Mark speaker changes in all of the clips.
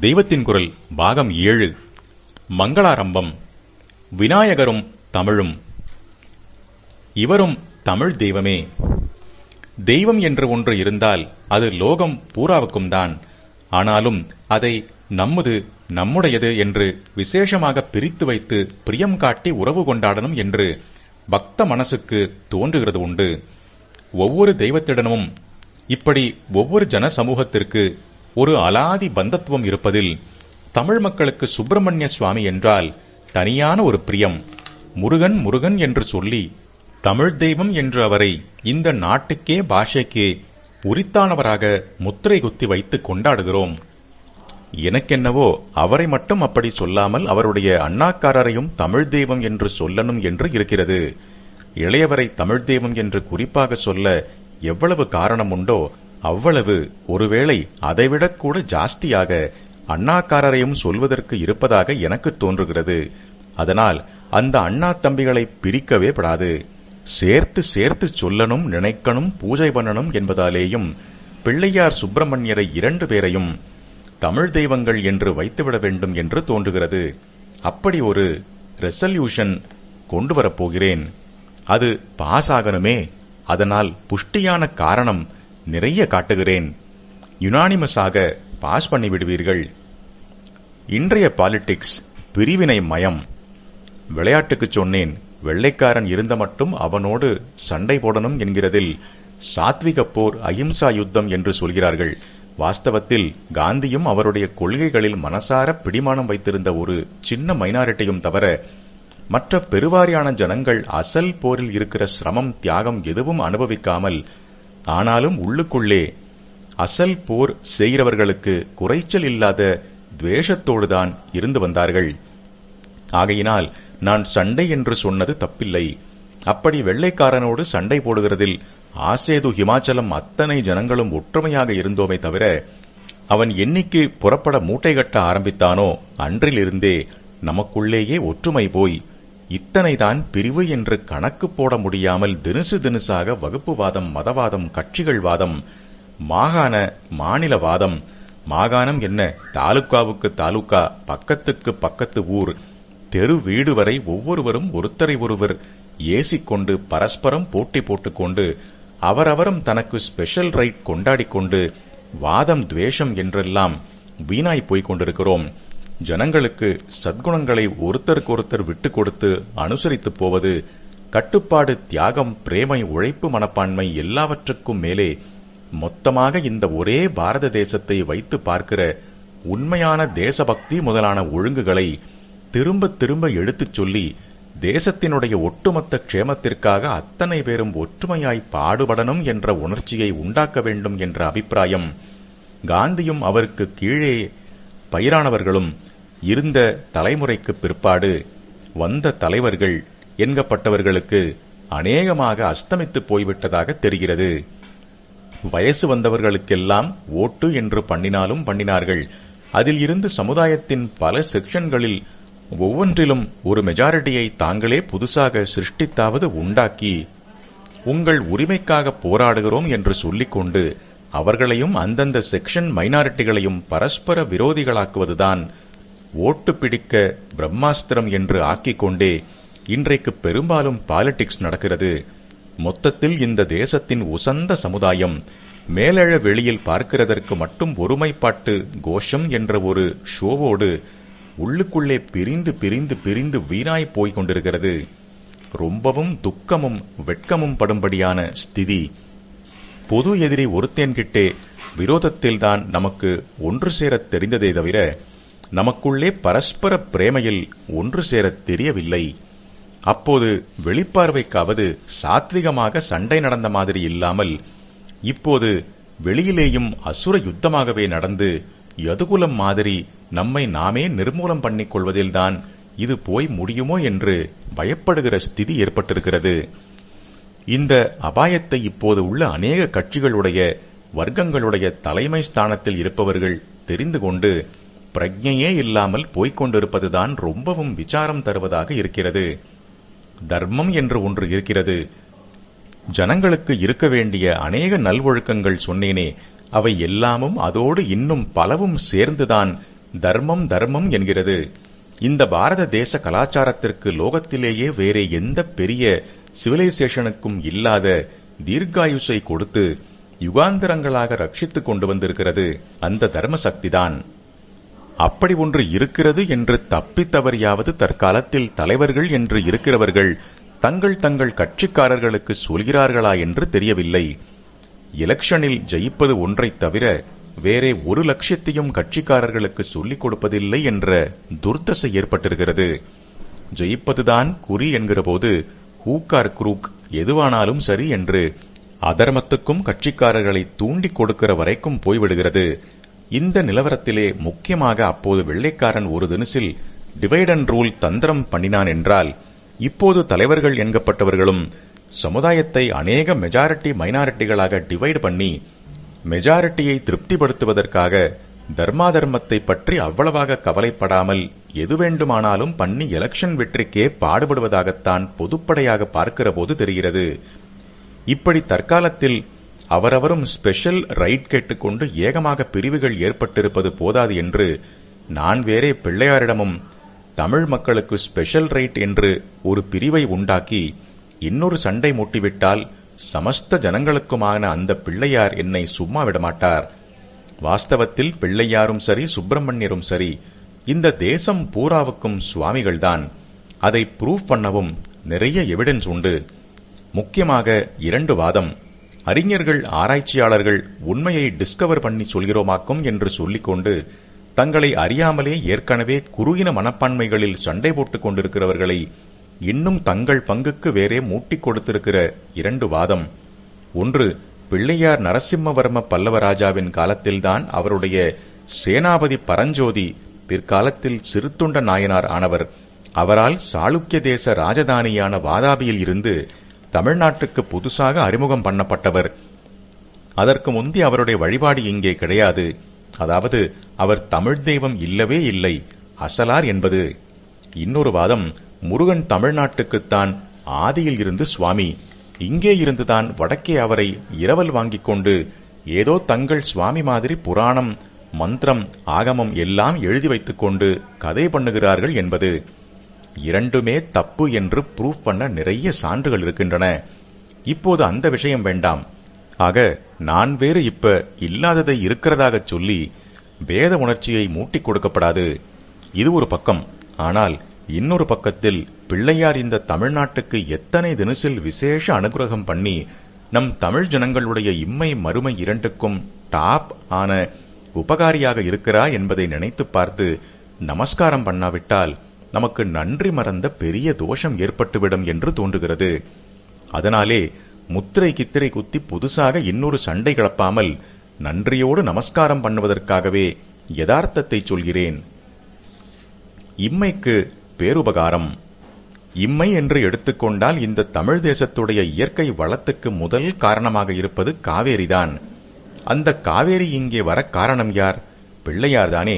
Speaker 1: தெய்வத்தின் குரல் பாகம் ஏழு. மங்களாரம்பம். விநாயகரும் தமிழும். இவரும் தமிழ் தெய்வமே. தெய்வம் என்று ஒன்று இருந்தால் அது லோகம் பூராவுக்கும் தான் ஆனாலும் அதை நம்முது நம்முடையது என்று விசேஷமாக பிரித்து வைத்து பிரியம் காட்டி உறவு கொண்டாடணும் என்று பக்த மனசுக்கு தோன்றுகிறது உண்டு. ஒவ்வொரு தெய்வத்திடமும் இப்படி ஒவ்வொரு ஜன சமூகத்திற்கு ஒரு அலாதி பந்தத்துவம் இருப்பதில் தமிழ் மக்களுக்கு சுப்பிரமணிய சுவாமி என்றால் தனியான ஒரு பிரியம். முருகன் முருகன் என்று சொல்லி தமிழ் தெய்வம் என்று அவரை இந்த நாட்டுக்கே பாஷைக்கே உரித்தானவராக முத்திரை குத்தி வைத்து கொண்டாடுகிறோம். எனக்கென்னவோ அவரை மட்டும் அப்படி சொல்லாமல் அவருடைய அண்ணாக்காரரையும் தமிழ் தெய்வம் என்று சொல்லணும் என்று இருக்கிறது. இளையவரை தமிழ் தெய்வம் என்று குறிப்பாக சொல்ல எவ்வளவு காரணம் உண்டோ அவ்வளவு ஒருவேளை அதைவிடக் கூட ஜாஸ்தியாக அண்ணாக்காரரையும் சொல்வதற்கு இருப்பதாக எனக்கு தோன்றுகிறது. அதனால் அந்த அண்ணா தம்பிகளை பிரிக்கவே படாது. சேர்த்து சேர்த்து சொல்லணும் நினைக்கணும் பூஜை பண்ணணும் என்பதாலேயும் பிள்ளையார் சுப்பிரமணியரை இரண்டு பேரையும் தமிழ் தெய்வங்கள் என்று வைத்துவிட வேண்டும் என்று தோன்றுகிறது. அப்படி ஒரு ரெசல்யூஷன் கொண்டு வரப்போகிறேன் அது பாஸ் ஆகணுமே அதனால் புஷ்டியான காரணம் நிறைய காட்டுகிறேன். யுனானிமஸாக பாஸ் பண்ணிவிடுவீர்கள். இன்றைய பாலிடிக்ஸ் பிரிவினை மயம். விளையாட்டுக்கு சொன்னேன் வெள்ளைக்காரன் இருந்த மட்டும் அவனோடு சண்டை போடணும் என்கிறதில் சாத்விக போர் அஹிம்சா யுத்தம் என்று சொல்கிறார்கள். வாஸ்தவத்தில் காந்தியும் அவருடைய கொள்கைகளில் மனசார பிடிமானம் வைத்திருந்த ஒரு சின்ன மைனாரிட்டியும் தவிர மற்ற பெருவாரியான ஜனங்கள் அசல் போரில் இருக்கிற சிரமம் தியாகம் எதுவும் அனுபவிக்காமல் ஆனாலும் உள்ளுக்குள்ளே அசல் போர் செய்கிறவர்களுக்கு குறைச்சல் இல்லாத துவேஷத்தோடுதான் இருந்து வந்தார்கள். ஆகையினால் நான் சண்டை என்று சொன்னது தப்பில்லை. அப்படி வெள்ளைக்காரனோடு சண்டை போடுகிறதில் ஆசேது ஹிமாச்சலம் அத்தனை ஜனங்களும் ஒற்றுமையாக இருந்தோமே தவிர அவன் என்னைக்கு புறப்பட மூட்டை கட்ட ஆரம்பித்தானோ அன்றிலிருந்தே நமக்குள்ளேயே ஒற்றுமை போய் இத்தனைதான் பிரிவு என்று கணக்கு போட முடியாமல் தினுசு தினுசாக வகுப்புவாதம் மதவாதம் கட்சிகள் வாதம் மாகாண மாநிலவாதம். மாகாணம் என்ன? தாலுக்காவுக்கு தாலுக்கா பக்கத்துக்கு பக்கத்து ஊர். தெரு வீடு வரை ஒவ்வொருவரும் ஒருத்தரை ஒருவர் ஏசிக்கொண்டு பரஸ்பரம் போட்டி போட்டுக்கொண்டு அவரவரும் தனக்கு ஸ்பெஷல் ரைட் கொண்டாடிக்கொண்டு வாதம் துவேஷம் என்றெல்லாம் வீணாய் போய்க் கொண்டிருக்கிறோம். ஜனங்களுக்கு சத்குணங்களை ஒருத்தருக்கொருத்தர் விட்டுக் கொடுத்து அனுசரித்து போவது கட்டுப்பாடு தியாகம் பிரேமை உழைப்பு மனப்பான்மை எல்லாவற்றுக்கும் மேலே மொத்தமாக இந்த ஒரே பாரத தேசத்தை வைத்து பார்க்கிற உண்மையான தேசபக்தி முதலான ஒழுங்குகளை திரும்ப திரும்ப எடுத்துச் சொல்லி தேசத்தினுடைய ஒட்டுமொத்த க்ஷேமத்திற்காக அத்தனை பேரும் ஒற்றுமையாய் பாடுபடணும் என்ற உணர்ச்சியை உண்டாக்க வேண்டும் என்ற அபிப்பிராயம் காந்தியும் அவருக்கு கீழே பயிரானவர்களும் இருந்த தலைமுறைக்கு பிற்பாடு வந்த தலைவர்கள் என்கப்பட்டவர்களுக்கு அநேகமாக அஸ்தமித்து போய்விட்டதாக தெரிகிறது. வயசு வந்தவர்களுக்கெல்லாம் ஓட்டு என்று பண்ணினாலும் பண்ணினார்கள். அதில் இருந்து சமுதாயத்தின் பல செக்ஷன்களில் ஒவ்வொன்றிலும் ஒரு மெஜாரிட்டியை தாங்களே புதுசாக சிருஷ்டித்தாவது உண்டாக்கி உங்கள் உரிமைக்காக போராடுகிறோம் என்று சொல்லிக்கொண்டு அவர்களையும் அந்தந்த செக்ஷன் மைனாரிட்டிகளையும் பரஸ்பர விரோதிகளாக்குவதுதான் ஓட்டு பிடிக்க பிரம்மாஸ்திரம் என்று ஆக்கிக் கொண்டே இன்றைக்கு பெரும்பாலும் பாலிடிக்ஸ் நடக்கிறது. மொத்தத்தில் இந்த தேசத்தின் உசந்த சமுதாயம் மேலழ வெளியில் பார்க்கிறதற்கு மட்டும் ஒருமைப்பாட்டு கோஷம் என்ற ஒரு ஷோவோடு உள்ளுக்குள்ளே பிரிந்து பிரிந்து பிரிந்து வீணாய் போய் கொண்டிருக்கிறது. ரொம்பவும் துக்கமும் வெட்கமும் படும்படியான ஸ்திதி. பொது எதிரி ஒருத்தேன்கிட்டே விரோதத்தில்தான் நமக்கு ஒன்று சேரத் தெரிந்ததே தவிர நமக்குள்ளே பரஸ்பர பிரேமையில் ஒன்று சேரத் தெரியவில்லை. அப்போது வெளிப்பார்வைக்காவது சாத்விகமாக சண்டை நடந்த மாதிரி இல்லாமல் இப்போது வெளியிலேயும் அசுர யுத்தமாகவே நடந்து யதுகுலம் மாதிரி நம்மை நாமே நிர்மூலம் பண்ணிக் கொள்வதில்தான் இது போய் முடியுமோ என்று பயப்படுகிற ஸ்திதி ஏற்பட்டிருக்கிறது. இந்த அபாயத்தை இப்போது உள்ள அநேக கட்சிகளுடைய வர்க்கங்களுடைய தலைமை ஸ்தானத்தில் இருப்பவர்கள் தெரிந்து கொண்டு பிரஜையே இல்லாமல் போய்க் கொண்டிருப்பதுதான் ரொம்பவும் விசாரம் தருவதாக இருக்கிறது. தர்மம் என்று ஒன்று இருக்கிறது. ஜனங்களுக்கு இருக்க வேண்டிய அநேக நல்வொழுக்கங்கள் சொன்னேனே அவை எல்லாமும் அதோடு இன்னும் பலவும் சேர்ந்துதான் தர்மம் தர்மம் என்கிறது. இந்த பாரத தேச கலாச்சாரத்திற்கு லோகத்திலேயே வேறே எந்த பெரிய சிவிலைசேஷனுக்கும் இல்லாத தீர்க்காயுஷை கொடுத்து யுகாந்திரங்களாக ரட்சித்துக் கொண்டு வந்திருக்கிறது. அந்த தர்ம சக்திதான் அப்படி ஒன்று இருக்கிறது என்று தப்பித்தவறியாவது தற்காலத்தில் தலைவர்கள் என்று இருக்கிறவர்கள் தங்கள் தங்கள் கட்சிக்காரர்களுக்கு சொல்கிறார்களா என்று தெரியவில்லை. எலெக்ஷனில் ஜெயிப்பது ஒன்றைத் தவிர வேறே ஒரு லட்சியத்தையும் கட்சிக்காரர்களுக்கு சொல்லிக் கொடுப்பதில்லை என்ற துர்தசை ஏற்பட்டிருக்கிறது. ஜெயிப்பதுதான் குறி என்கிறபோது ஹூக்கார் குரூக் எதுவானாலும் சரி என்று அதர்மத்துக்கும் கட்சிக்காரர்களை தூண்டிக் கொடுக்கிற வரைக்கும் போய்விடுகிறது. இந்த நிலவரத்திலே முக்கியமாக அப்போது வெள்ளைக்காரன் ஒரு தினசில் டிவைட் அண்ட் ரூல் தந்திரம் பண்ணினான் என்றால் இப்போது தலைவர்கள் என்கப்பட்டவர்களும் சமுதாயத்தை அநேக மெஜாரிட்டி மைனாரிட்டிகளாக டிவைட் பண்ணி மெஜாரிட்டியை திருப்திப்படுத்துவதற்காக தர்மாதர்மத்தை பற்றி அவ்வளவாக கவலைப்படாமல் எது வேண்டுமானாலும் பண்ணி எலெக்ஷன் வெற்றிக்கே பாடுபடுவதாகத்தான் பொதுப்படையாக பார்க்கிற போது தெரிகிறது. இப்படி தற்காலத்தில் அவரவரும் ஸ்பெஷல் ரைட் கேட்டுக்கொண்டு ஏகமாக பிரிவுகள் ஏற்பட்டிருப்பது போதாது என்று நான் வேறே பிள்ளையாரிடமும் தமிழ் மக்களுக்கு ஸ்பெஷல் ரைட் என்று ஒரு பிரிவை உண்டாக்கி இன்னொரு சண்டை மூட்டிவிட்டால் சமஸ்த ஜனங்களுக்குமான அந்த பிள்ளையார் என்னை சும்மா விடமாட்டார். வாஸ்தவத்தில் பிள்ளையாரும் சரி சுப்பிரமணியரும் சரி இந்த தேசம் பூராவுக்கும் சுவாமிகள்தான். அதை ப்ரூவ் பண்ணவும் நிறைய எவிடன்ஸ் உண்டு. முக்கியமாக இரண்டு வாதம். அறிஞர்கள் ஆராய்ச்சியாளர்கள் உண்மையை டிஸ்கவர் பண்ணி சொல்கிறோமாக்கும் என்று சொல்லிக்கொண்டு தங்களை அறியாமலே ஏற்கனவே குறுகின மனப்பான்மைகளில் சண்டை போட்டுக் கொண்டிருக்கிறவர்களை இன்னும் தங்கள் பங்குக்கு வேறே மூட்டிக் கொடுத்திருக்கிற இரண்டு வாதம். ஒன்று பிள்ளையார் நரசிம்மவர்ம பல்லவராஜாவின் காலத்தில்தான் அவருடைய சேனாபதி பரஞ்சோதி பிற்காலத்தில் சிறுத்தொண்ட நாயனார் ஆனவர். அவரால் சாளுக்கிய தேச ராஜதானியான வாதாபியில் இருந்து தமிழ்நாட்டுக்கு புதுசாக அறிமுகம் பண்ணப்பட்டவர். அதற்கு முந்தி அவருடைய வழிபாடு இங்கே கிடையாது. அதாவது அவர் தமிழ் தெய்வம் இல்லவே இல்லை. அசலார் என்பது. இன்னொரு வாதம் முருகன் தமிழ்நாட்டுக்குத்தான் ஆதியில் இருந்து சுவாமி. இங்கே இருந்துதான் வடக்கே அவரை இரவல் வாங்கிக் கொண்டு ஏதோ தங்கள் சுவாமி மாதிரி புராணம் மந்திரம் ஆகமம் எல்லாம் எழுதி வைத்துக் கொண்டு கதை பண்ணுகிறார்கள் என்பது. இரண்டுமே தப்பு என்று ப்ரூவ் பண்ண நிறைய சான்றுகள் இருக்கின்றன. இப்போது அந்த விஷயம் வேண்டாம். ஆக நான் வேறு இப்ப இல்லாததை இருக்கிறதாகச் சொல்லி வேத உணர்ச்சியை மூட்டிக் கொடுக்கப்படாது. இது ஒரு பக்கம். ஆனால் இன்னொரு பக்கத்தில் பிள்ளையார் இந்த தமிழ்நாட்டுக்கு எத்தனை தினசில் விசேஷ அனுகிரகம் பண்ணி நம் தமிழ் ஜனங்களுடைய இம்மை மறுமை இரண்டுக்கும் டாப் ஆன உபகாரியாக இருக்கிறா என்பதை நினைத்து பார்த்து நமஸ்காரம் பண்ணாவிட்டால் நமக்கு நன்றி மறந்த பெரிய தோஷம் ஏற்பட்டுவிடும் என்று தோன்றுகிறது. அதனாலே முத்திரை கித்திரை குத்தி புதுசாக இன்னொரு சண்டை கிளப்பாமல் நன்றியோடு நமஸ்காரம் பண்ணுவதற்காகவே யதார்த்தத்தை சொல்கிறேன். இம்மைக்கு பேருபகாரம். இம்மை என்று எடுத்துக்கொண்டால் இந்த தமிழ் தேசத்துடைய இயற்கை வளத்துக்கு முதல் காரணமாக இருப்பது காவேரிதான். அந்த காவேரி இங்கே வர காரணம் யார்? பிள்ளையார்தானே.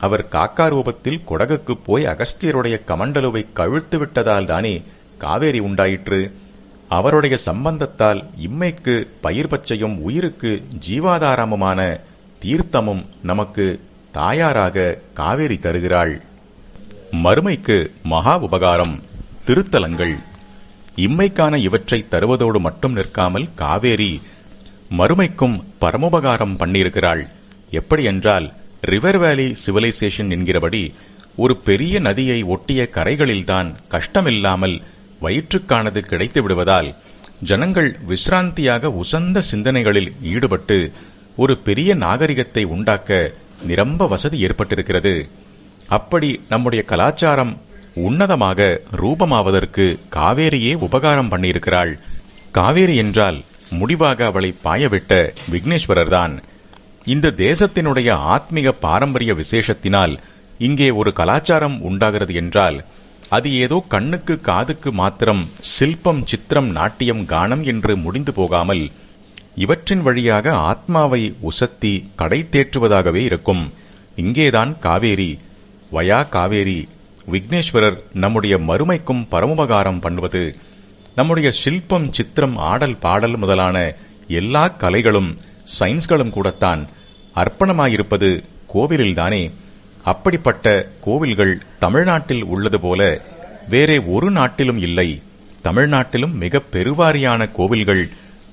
Speaker 1: அவர் காக்கா ரூபத்தில் கொடகுக்கு போய் அகஸ்தியருடைய கமண்டலுவை கழுத்து விட்டதால் தானே காவேரி உண்டாயிற்று. அவருடைய சம்பந்தத்தால் இம்மைக்கு பயிர் பச்சையும் உயிருக்கு ஜீவாதாரமுமான தீர்த்தமும் நமக்கு தாயாராக காவேரி தருகிறாள். மறுமைக்கு மகா உபகாரம் திருத்தலங்கள். இம்மைக்கான இவற்றை தருவதோடு மட்டும் நிற்காமல் காவேரி மறுமைக்கும் பரமோபகாரம் பண்ணியிருக்கிறாள். எப்படி என்றால் ரிவர் வேலி சிவிலைசேஷன் என்கிறபடி ஒரு பெரிய நதியை ஒட்டிய கரைகளில்தான் கஷ்டமில்லாமல் வயிற்றுக்கானது கிடைத்து விடுவதால் ஜனங்கள் விசிராந்தியாக உசந்த சிந்தனைகளில் ஈடுபட்டு ஒரு பெரிய நாகரிகத்தை உண்டாக்க நிரம்ப வசதி ஏற்பட்டிருக்கிறது. அப்படி நம்முடைய கலாச்சாரம் உன்னதமாக ரூபமாவதற்கு காவேரியே உபகாரம் பண்ணியிருக்கிறாள். காவேரி என்றால் முடிவாக அவளை பாயவிட்ட விக்னேஸ்வரர்தான். இந்த தேசத்தினுடைய ஆத்மீக பாரம்பரிய விசேஷத்தினால் இங்கே ஒரு கலாச்சாரம் உண்டாகிறது என்றால் அது ஏதோ கண்ணுக்கு காதுக்கு மாத்திரம் சில்பம் சித்திரம் நாட்டியம் கானம் என்று முடிந்து போகாமல் இவற்றின் வழியாக ஆத்மாவை உசத்தி கடை தேற்றுவதாகவே இருக்கும். இங்கேதான் காவேரி வயா காவேரி விக்னேஸ்வரர் நம்முடைய மறுமைக்கும் பரமபகாரம் பண்ணுவது. நம்முடைய சில்பம் சித்திரம் ஆடல் பாடல் முதலான எல்லா கலைகளும் சயின்ஸ்களும் கூடத்தான் அர்ப்பணமாயிருப்பது கோவிலில்தானே? அப்படிப்பட்ட கோவில்கள் தமிழ்நாட்டில் உள்ளது போல வேறே ஒரு நாட்டிலும் இல்லை. தமிழ்நாட்டிலும் மிக பெருவாரியான கோவில்கள்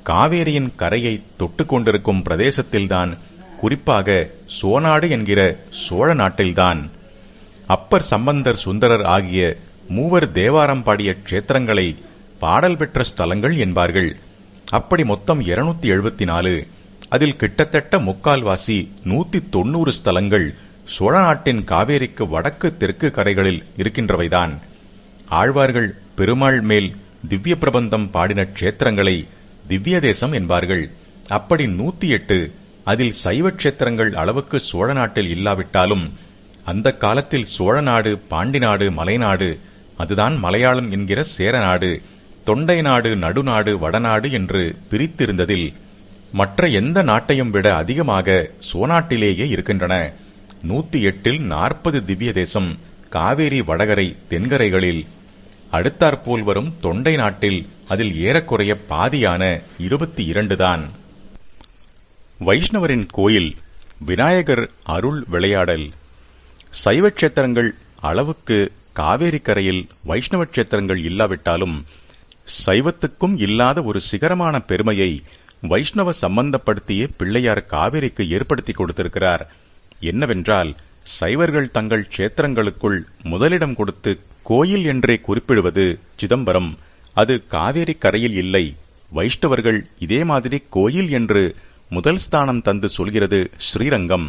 Speaker 1: காவேரியின் கரையை தொட்டு கொண்டிருக்கும் பிரதேசத்தில்தான் குறிப்பாக சோனாடு என்கிற சோழ நாட்டில்தான். அப்பர் சம்பந்தர் சுந்தரர் ஆகிய மூவர் தேவாரம் பாடிய க்ஷேத்திரங்களை பாடல் பெற்ற ஸ்தலங்கள் என்பார்கள். அப்படி மொத்தம் இருநூத்தி எழுபத்தி நாலு. அதில் கிட்டத்தட்ட முக்கால்வாசி நூத்தி தொண்ணூறு ஸ்தலங்கள் சோழ நாட்டின் காவேரிக்கு வடக்கு தெற்கு கரைகளில் இருக்கின்றவைதான். ஆழ்வார்கள் பெருமாள் மேல் திவ்ய பிரபந்தம் பாடின க்ஷேத்திரங்களை திவ்ய தேசம் என்பார்கள். அப்படி நூத்தி எட்டு அதில் சைவ க்ஷேத்திரங்கள் அளவுக்கு சோழ நாட்டில் இல்லாவிட்டாலும் அந்த காலத்தில் சோழ நாடு பாண்டி நாடு மலைநாடு அதுதான் மலையாளம் என்கிற சேர நாடு தொண்டை நாடு நடுநாடு வடநாடு என்று பிரித்திருந்ததில் மற்ற எந்த நாட்டையும் விட அதிகமாக சோநாட்டிலேயே இருக்கின்றன. நூத்தி எட்டில் நாற்பது திவ்ய தேசம் காவேரி வடகரை தென்கரைகளில். அடுத்தாற்போல் வரும் தொண்டை நாட்டில் அதில் ஏறக்குறைய பாதியான இருபத்தி இரண்டு தான். வைஷ்ணவரின் கோயில் விநாயகர் அருள் விளையாடல். சைவ க்ஷேத்திரங்கள் அளவுக்கு காவேரி கரையில் வைஷ்ணவ கஷேத்திரங்கள் இல்லாவிட்டாலும் சைவத்துக்கும் இல்லாத ஒரு சிகரமான பெருமையை வைஷ்ணவ சம்பந்தப்படுத்திய பிள்ளையார் காவேரிக்கு ஏற்படுத்தி கொடுத்திருக்கிறார். என்னவென்றால் சைவர்கள் தங்கள் க்ஷேத்திரங்களுக்குள் முதலிடம் கொடுத்து கோயில் என்றே குறிப்பிடுவது சிதம்பரம். அது காவேரி கரையில் இல்லை. வைஷ்ணவர்கள் இதே மாதிரி கோயில் என்று முதல் ஸ்தானம் தந்து சொல்கிறது ஸ்ரீரங்கம்.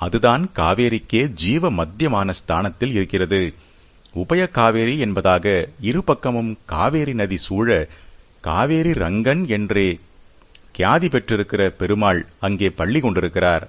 Speaker 1: அதுதான் காவேரிக்கே ஜீவ மத்தியமான ஸ்தானத்தில் இருக்கிறது. உபய காவேரி என்பதாக இரு பக்கமும் காவேரி நதி சூழ காவேரி ரங்கன் என்றே கியாதி பெற்றிருக்கிற பெருமாள் அங்கே பள்ளி கொண்டிருக்கிறார்.